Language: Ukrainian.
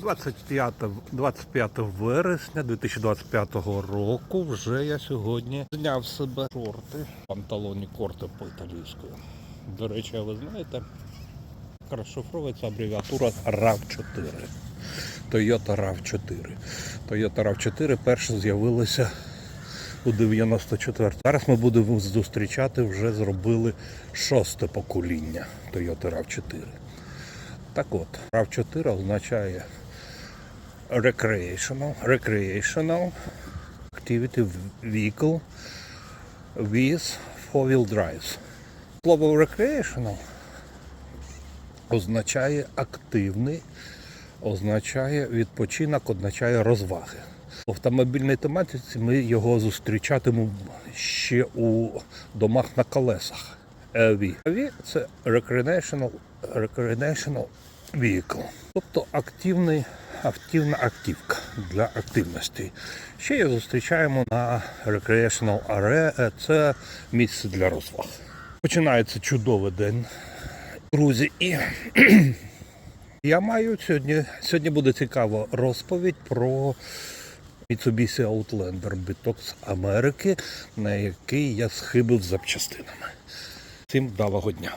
25, 25 вересня 2025 року вже я сьогодні зняв себе шорти, панталоні корти по італійською. До речі, ви знаєте, розшифровується абревіатура RAV4. Toyota RAV4. Toyota RAV4 перше з'явилася у 94 Зараз ми будемо зустрічати, вже зробили шосте покоління Toyota RAV4. Так от, RAV4 означає recreational, recreational activity vehicle with four-wheel drives. Слово recreational означає активний, означає відпочинок, означає розваги. В автомобільній тематиці ми його зустрічатимемо ще у домах на колесах. EV. EV – це recreational, recreational vehicle, тобто активний, активна активка для активності. Ще її зустрічаємо на recreational area, це місце для розваг. Починається чудовий день, друзі, і я маю сьогодні. Сьогодні буде цікава розповідь про Mitsubishi Outlander Bitox Америки, на який я схибив запчастинами. Всім вдалого дня!